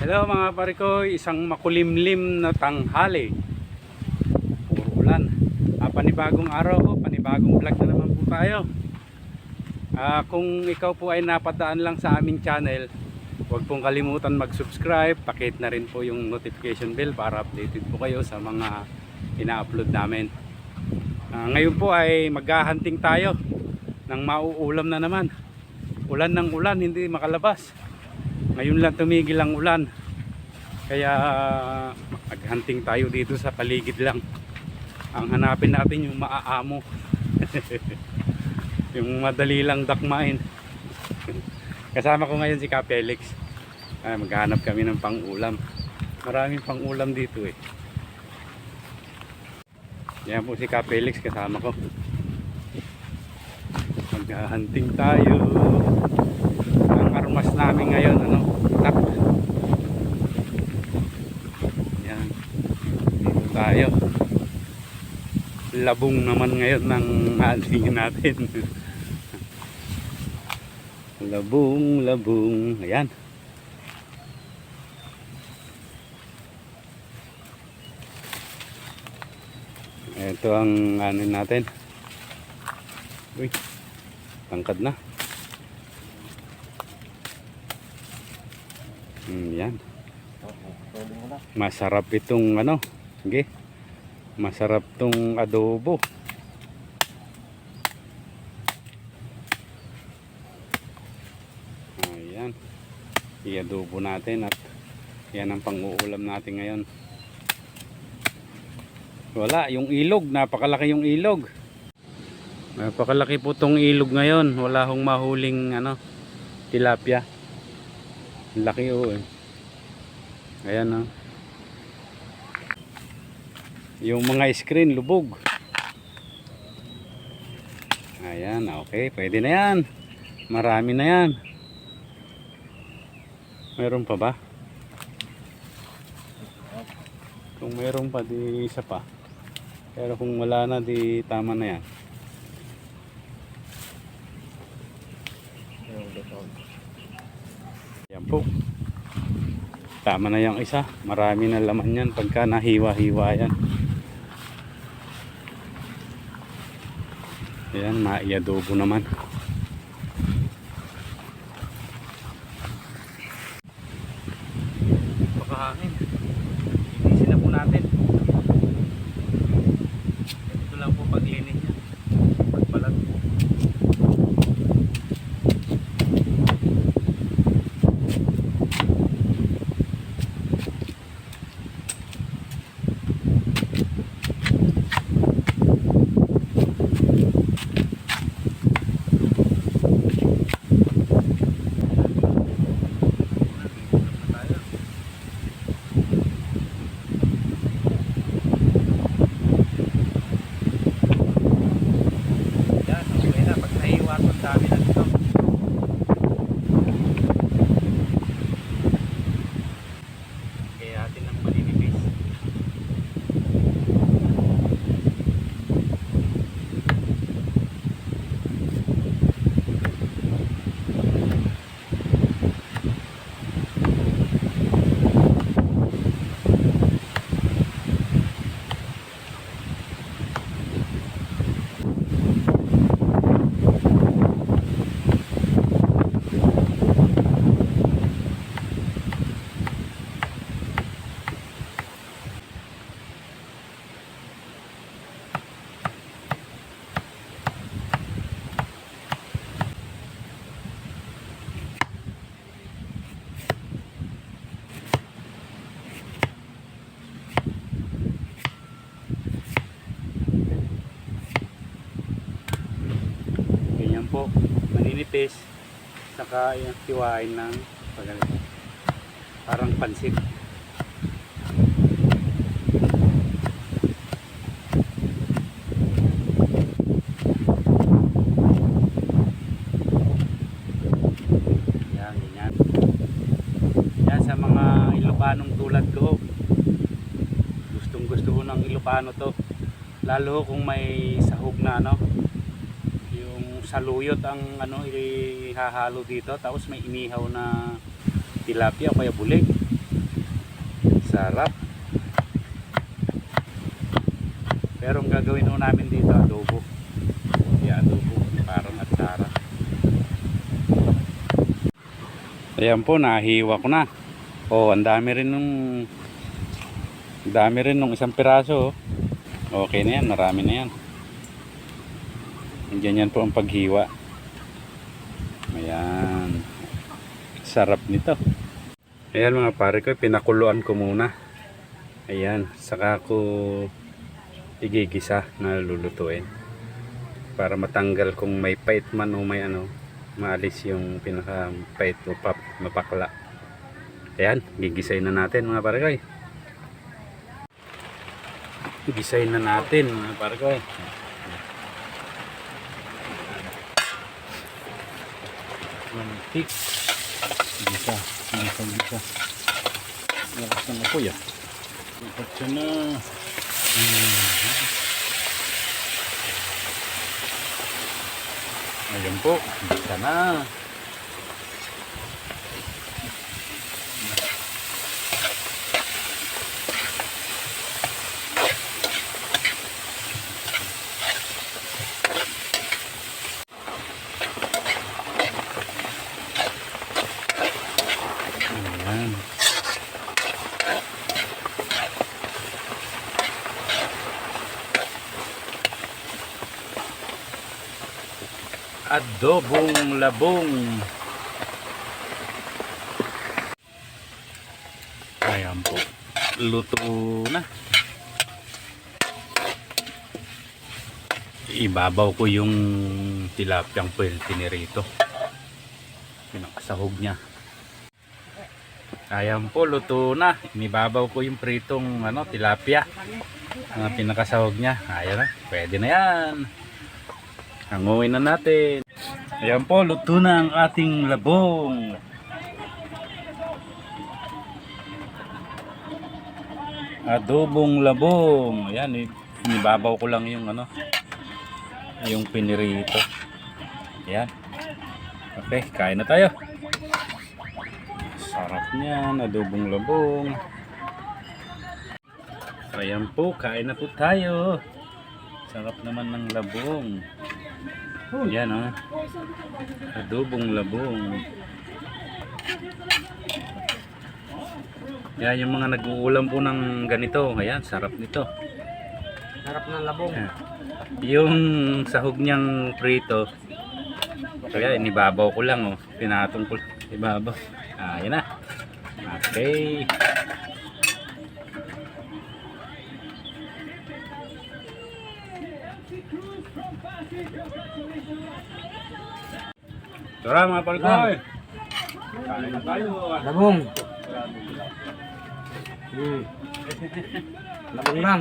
Hello mga pare ko, isang makulimlim na tanghali. Puro ulan. Ah, panibagong araw ko, panibagong vlog na naman po tayo. Ah, kung ikaw po ay napadaan lang sa aming channel, huwag pong kalimutan mag-subscribe, pakit na rin po yung notification bell para updated po kayo sa mga ina-upload namin. Ah, ngayon po ay maghahunting tayo ng mauulam na naman. Ulan ng ulan, hindi makalabas. Ngayon lang tumigil ang ulan. Kaya maghunting tayo dito sa paligid lang. Ang hanapin natin yung maaamo. yung madali lang dakmain. Kasama ko ngayon si Ka Felix. Ah, maghanap kami ng pang-ulam. Maraming pang-ulam dito eh. Yan po si Ka Felix kasama ko. Maghahunting tayo. Namin ngayon, ano, tak. Yan. Dito tayo. Labong naman ngayon ng hunting natin. labong, labong. Ayan. Ito ang ano natin. Uy, tangkad na. Hmm, yan. Masarap itong ano. Sige. Masarap tong adobo. Ayan. I-adobo natin at yan ang pang-uulam natin ngayon. Wala, yung ilog. Napakalaki yung ilog. Napakalaki po tong ilog ngayon. Wala hong mahuling ano, tilapia. Laki o eh. Ayan oh. Yung mga screen lubog. Ayan, okay. Pwede na yan. Marami na yan. Meron pa ba? Kung meron pa, di isa pa. Pero kung wala na, di tama na yan. Yan po. Tama na yung isa. Marami na laman yan pagka nahiwa-hiwa yan. Ayan, maiadobo naman. Maninipis. Saka yung tiwain ng pagganito. Parang pansit. Yan, ganyan. Yan sa mga Ilocanong tulad ko. Gustong gusto ko ng Ilocano to. Lalo kung may sahog na ano, saluyot ang ano ihahalo dito tapos may inihaw na tilapia o kaya bulig Sarap. Pero ang gagawin ho namin dito, adobo. Yeah, adobo. Parang atsara. Ayan po, nahiwa ko na. Oh, ang dami rin nung dami rin nung isang piraso. oh. Okay na yan, marami na yan. Ganyan po ang paghiwa. Ayan. Sarap nito. Ayan mga pare ko, pinakuluan ko muna. Ayan, saka ko igigisa na lulutuin. Para matanggal kung may pait man o may ano, maalis yung pinaka pait o pap, mapakla. Ayan, gigisay na natin mga pare ko. Gisay na natin mga pare ko. Mantik. Gisa. Gisa, gisa. Lakas ng apoy ah. Dapat siya na. Ayun po. Gisa na. Ayan. Adobong labong. Ayan po. Luto na. Ibabaw ko yung tilapyang pwede nirito. Pinakasahog niya. Ayan po, luto na. Inibabaw ko yung pritong ano, tilapia. Ang pinakasahog niya. Ayan na, pwede na yan. Hanguin na natin. Ayan po, luto na ang ating labong. Adobong labong. Ayan, i- inibabaw ko lang yung ano, yung pinirito. Ayan. Okay, kain na tayo. Sarap niyan, adobong labong. Ayan po, kain na po tayo. Sarap naman ng labong. Yan oh. Adobong labong. Yan yung mga nag-uulam po ng ganito. Ayan, sarap nito. Harap ng labong. Ayan. Yung sahog niyang prito. Kaya inibabaw ko lang oh. Pinatong ko ibabaw. Ah, yan na. Okay. Tara mga palkoy. Kain na tayo. Labong. Hmm. Labong lang.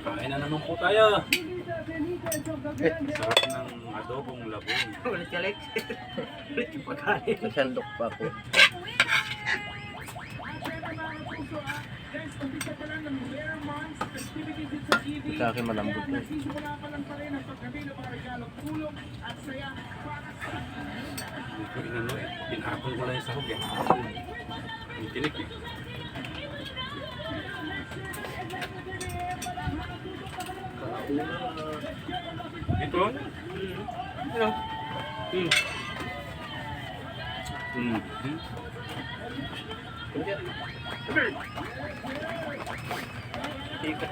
Kain na naman po tayo. Sarap ng adobong labong. Ulit ka, Lex. Ulit yung pagkain. Nasandok pa ako. Sa akin malambot na. Hindi ko inano eh. Pinakon ko lang yung sahog eh. Yung tinik eh. Ito? Ano? Hmm. Hmm. Ikat.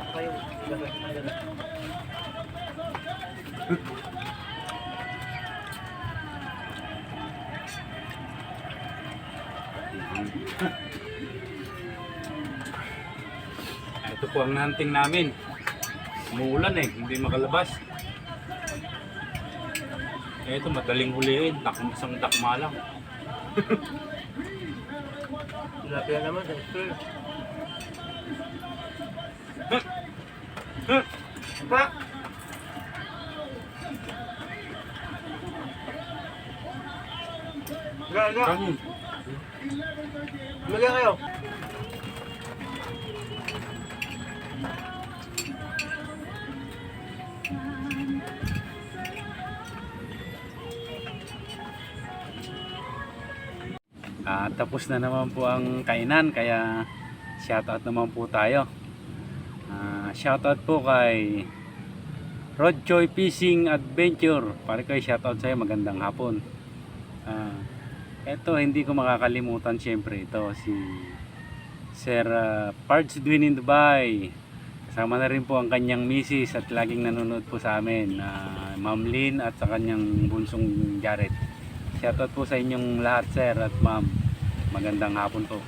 Ito po ang hunting namin. Umuulan eh, hindi makalabas. Ito madaling huliin, tak isang takma lang. Tilapia naman. sir. Pa! Ga, ga. Kang, Magyan kayo. Ah, tapos na naman po ang kainan kaya shoutout naman po tayo. Ah, shoutout po kay Rodjoy Fishing Adventure. Pare ko shoutout sa'yo, magandang hapon. Ah, eto hindi ko makakalimutan syempre ito si Sir uh, Pards Dwin in Dubai. Kasama na rin po ang kanyang misis at laging nanonood po sa amin. ah, Ma'am Lynn at sa kanyang bunsong Jared. Shoutout po sa inyong lahat sir at ma'am. Magandang hapon po.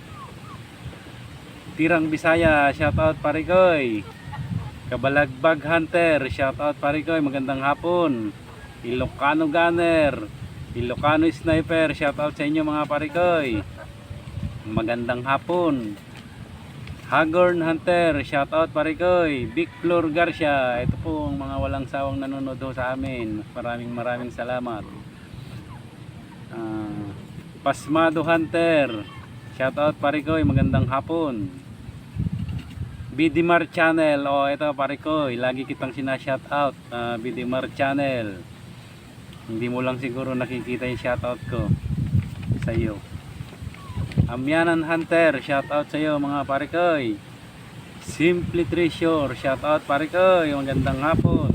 Tirang Bisaya, shoutout Parikoy. Kabalagbag Hunter, shoutout Parikoy, magandang hapon. Ilocano Gunner, Ilocano Sniper, shoutout sa inyo mga Parikoy. Magandang hapon. Hagorn Hunter, shoutout Parikoy. Big Flor Garcia, ito po ang mga walang sawang nanonood sa amin. Maraming maraming salamat. Ah, Pasmado Hunter, shoutout Parikoy, magandang hapon. Bidimar Channel, oh ito Parikoy, lagi kitang sina-shoutout. Uh, Bidimar Channel. Hindi mo lang siguro nakikita yung shoutout ko sa iyo. Amyanan Hunter, shoutout sa iyo mga Parikoy. Simply Treasure, shoutout Parikoy, magandang hapon.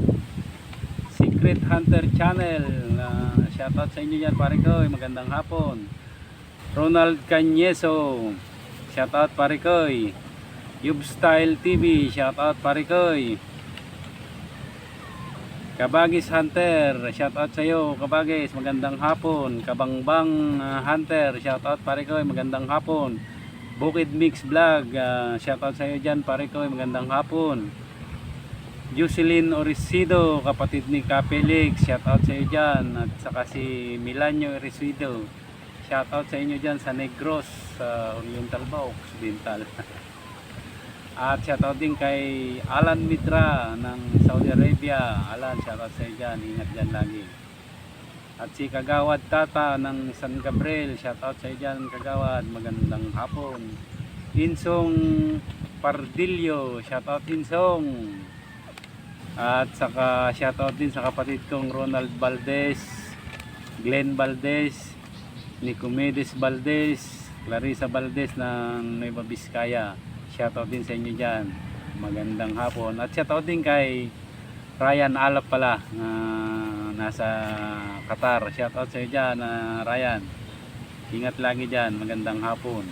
Secret Hunter Channel, uh, shoutout sa inyo yan Parikoy, magandang hapon. Ronald Canyeso, shoutout Parikoy. Yub Style TV, shoutout Parikoy. Kabagis Hunter, shoutout sa iyo Kabagis, magandang hapon. Kabangbang uh, Hunter, shoutout Parikoy, magandang hapon. Bukid Mix Vlog, uh, shoutout sa iyo dyan Parikoy, magandang hapon. Jocelyn Orisido, kapatid ni Kapelix, shoutout sa iyo dyan. At saka si Milanio Orisido, shoutout sa inyo dyan sa Negros, sa Oriental ba, Occidental. At shoutout din kay Alan Mitra ng Saudi Arabia. Alan, shoutout sa iyo dyan. Ingat dyan lagi. At si Kagawad Tata ng San Gabriel. Shoutout sa iyo dyan, Kagawad. Magandang hapon. Insong Pardillo. Shoutout Insong. At saka shoutout din sa kapatid kong Ronald Valdez, Glenn Valdez, Nicomedes Valdez, Clarissa Valdez ng Nueva Vizcaya. Shoutout din sa inyo dyan. Magandang hapon. At shoutout din kay Ryan Alap pala na nasa Qatar. Shoutout sa iyo dyan, ah, Ryan. Ingat lagi dyan. Magandang hapon.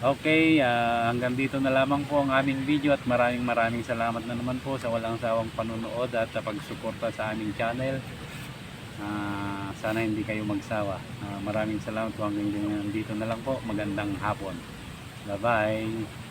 Okay, ah, hanggang dito na lamang po ang aming video at maraming maraming salamat na naman po sa walang sawang panunood at sa pagsuporta sa aming channel. Sana hindi kayo magsawa. Ah, maraming salamat po hanggang dito na lang po. Magandang hapon. Bye-bye.